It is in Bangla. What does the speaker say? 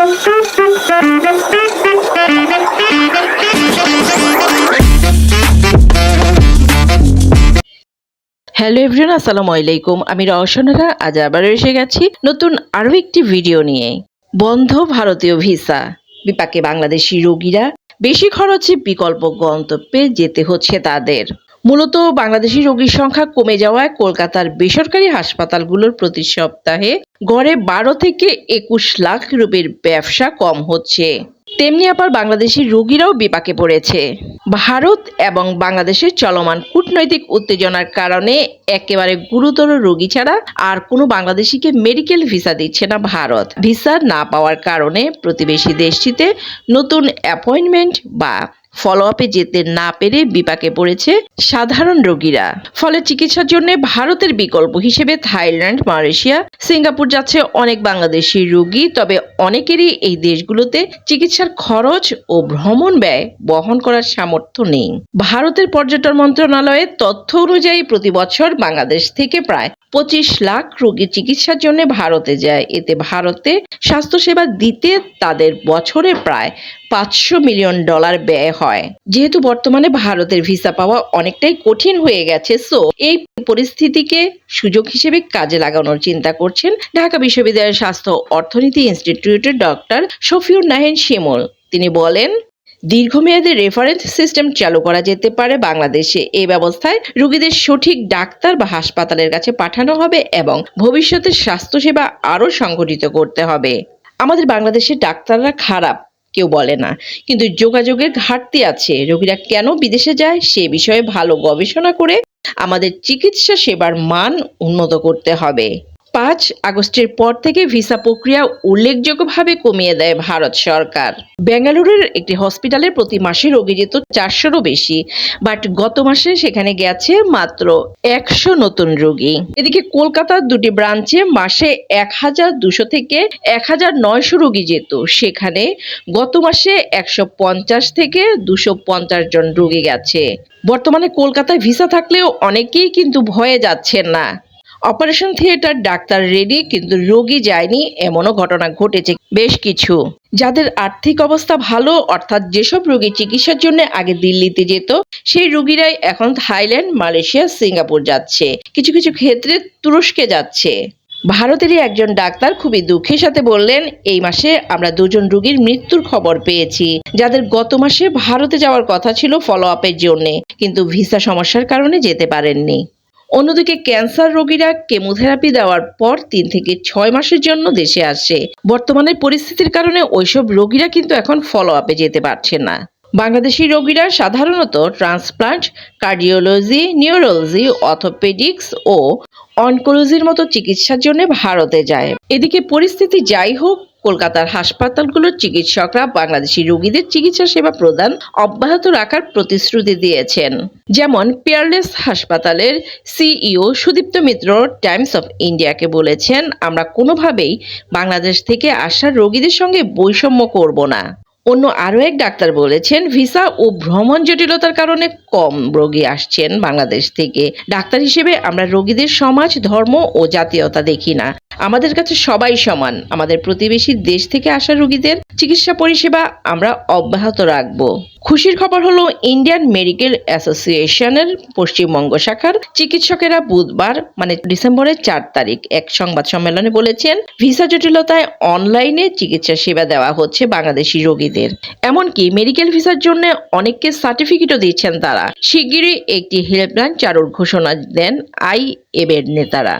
হ্যালো এভরিওয়ান আসসালামু আলাইকুম। আমি রওশনারা, আজ আবার এসে গেছি নতুন আরও একটি ভিডিও নিয়ে। বন্ধ ভারতীয় ভিসা বিপাকে বাংলাদেশি রোগীরা বেশি খরচে বিকল্প গন্তব্যে যেতে হচ্ছে তাদের। মূলত বাংলাদেশি রোগীর সংখ্যা কমে যাওয়ায় কলকাতার বেসরকারি হাসপাতালগুলোর প্রতি সপ্তাহে গড়ে বারো থেকে একুশ লাখ রুপির ব্যবসা কম হচ্ছে। তেমনি আবার বাংলাদেশি রোগীরাও বিপাকে পড়েছে। ভারত এবং বাংলাদেশের চলমান কূটনৈতিক উত্তেজনার কারণে একেবারে গুরুতর রোগী ছাড়া আর কোনো বাংলাদেশিকে মেডিকেল ভিসা দিচ্ছে না ভারত। ভিসা না পাওয়ার কারণে প্রতিবেশী দেশটিতে নতুন অ্যাপয়েন্টমেন্ট বা ফলো আপে যেতে না পেরে বিপাকে পড়েছে সাধারণ রোগীরা। ফলে চিকিৎসার জন্য ভারতের বিকল্প হিসেবে থাইল্যান্ড, মালয়েশিয়া, সিঙ্গাপুর যাচ্ছে অনেক বাংলাদেশি রোগী, তবে অনেকেরই এই দেশগুলোতে চিকিৎসার খরচ ও ভ্রমণ ব্যয় বহন করার সামর্থ্য নেই। ভারতের পর্যটন মন্ত্রণালয়ের তথ্য অনুযায়ী প্রতি বছর বাংলাদেশ থেকে প্রায় পঁচিশ লাখ রোগী চিকিৎসার জন্য ভারতে যায়। এতে ভারতে স্বাস্থ্যসেবা দিতে তাদের বছরে প্রায় পাঁচশো মিলিয়ন ডলার ব্যয় হয়। যেহেতু বর্তমানে ভারতের ভিসা পাওয়া অনেকটাই কঠিন হয়ে গেছে, সো এই পরিস্থিতিকে সুযোগ হিসেবে কাজে লাগানোর চিন্তা করছেন ঢাকা বিশ্ববিদ্যালয়ের স্বাস্থ্য অর্থনীতি ইনস্টিটিউটের ডক্টর শফিউর নাহিন শিমুল। তিনি বলেন, দীর্ঘমেয়াদী রেফারেন্স সিস্টেম চালু করা যেতে পারে বাংলাদেশে। এই ব্যবস্থায় রোগীদের সঠিক ডাক্তার বা হাসপাতালের কাছে পাঠানো হবে এবং ভবিষ্যতে স্বাস্থ্যসেবা আরও সংগঠিত করতে হবে। আমাদের বাংলাদেশের ডাক্তাররা খারাপ কেউ বলে না। কিন্তু যোগাযোগের ঘাটতি আছে। রোগীরা কেন বিদেশে যায় সে বিষয়ে ভালো গবেষণা করে আমাদের চিকিৎসা সেবার মান উন্নত করতে হবে। পাঁচ আগস্টের পর থেকে ভিসা প্রক্রিয়া উল্লেখযোগ্যভাবে কমিয়ে দেয় ভারত সরকার। বেঙ্গালুরুর একটি হসপিটালে প্রতি মাসে রোগী যেত চারশোরও বেশি, বাট গত মাসে সেখানে গেছে মাত্র একশো নতুন রোগী। এদিকে কলকাতার দুটি ব্রাঞ্চে মাসে এক হাজার দুশো থেকে এক হাজার নয়শো রোগী যেত। সেখানে গত মাসে একশো পঞ্চাশ থেকে দুশো পঞ্চাশ জন রোগী গেছে। বর্তমানে কলকাতায় ভিসা থাকলেও অনেকেই কিন্তু ভয়ে যাচ্ছেন না। অপারেশন থিয়েটার ডাক্তার রেডি, কিন্তু রোগী যায়নি, এমনও ঘটনা ঘটেছে বেশ কিছু। যাদের আর্থিক অবস্থা ভালো, অর্থাৎ যেসব রোগী চিকিৎসার জন্য আগে দিল্লিতে যেত, সেই রোগীরাই এখন থাইল্যান্ড, মালয়েশিয়া, সিঙ্গাপুর যাচ্ছে। কিছু কিছু ক্ষেত্রে তুরস্কে যাচ্ছে। ভারতেরই একজন ডাক্তার খুবই দুঃখের সাথে বললেন, এই মাসে আমরা দুজন রোগীর মৃত্যুর খবর পেয়েছি। যাদের গত মাসে ভারতে যাওয়ার কথা ছিল ফলো আপের জন্য, কিন্তু ভিসা সমস্যার কারণে যেতে পারেননি। অন্যদিকে ক্যান্সার রোগীরা কেমোথেরাপি দেওয়ার পর তিন থেকে ছয় মাসের জন্য দেশে আসে বর্তমানে পরিস্থিতির কারণে ওইসব রোগীরা কিন্তু এখন ফলো আপে যেতে পারছে না। বাংলাদেশি রোগীরা সাধারণত ট্রান্সপ্লান্ট, কার্ডিওলজি, নিউরোলজি, অর্থোপেডিক্স ও অনকোলজির মতো চিকিৎসার জন্য ভারতে যায়। এদিকে পরিস্থিতি যাই হোক কলকাতার হাসপাতালগুলোর চিকিৎসকরা বাংলাদেশি রোগীদের চিকিৎসা সেবা প্রদান অব্যাহত রাখার প্রতিশ্রুতি দিয়েছেন। যেমন পিয়ারলেস হাসপাতালের CEO Sudipta Mitra Times of ইন্ডিয়াকে বলেছেন, আমরা কোনোভাবেই বাংলাদেশ থেকে আসা রোগীদের সঙ্গে বৈষম্য করব না। অন্য আরও এক ডাক্তার বলেছেন, ভিসা ও ভ্রমণ জটিলতার কারণে কম রোগী আসছেন বাংলাদেশ থেকে। ডাক্তার হিসেবে আমরা রোগীদের সমাজ, ধর্ম ও জাতীয়তা দেখি না। আমাদের কাছে সবাই সমান। আমাদের প্রতিবেশী দেশ থেকে আসা রোগীদের চিকিৎসা পরিষেবা আমরা অব্যাহত রাখব। খুশির খবর হলো ইন্ডিয়ান মেডিকেল অ্যাসোসিয়েশনের পশ্চিমবঙ্গ শাখার চিকিৎসকেরা বুধবার মানে ডিসেম্বরের চার তারিখ, এক সংবাদ সম্মেলনে বলেছেন, ভিসা জটিলতায় অনলাইনে চিকিৎসা সেবা দেওয়া হচ্ছে বাংলাদেশি রোগীদের। এমনকি মেডিকেল ভিসার জন্য অনেককে সার্টিফিকেটও দিচ্ছেন তারা। শিগগিরই একটি হেল্পলাইন চালুর ঘোষণা দেন আই এবের নেতারা।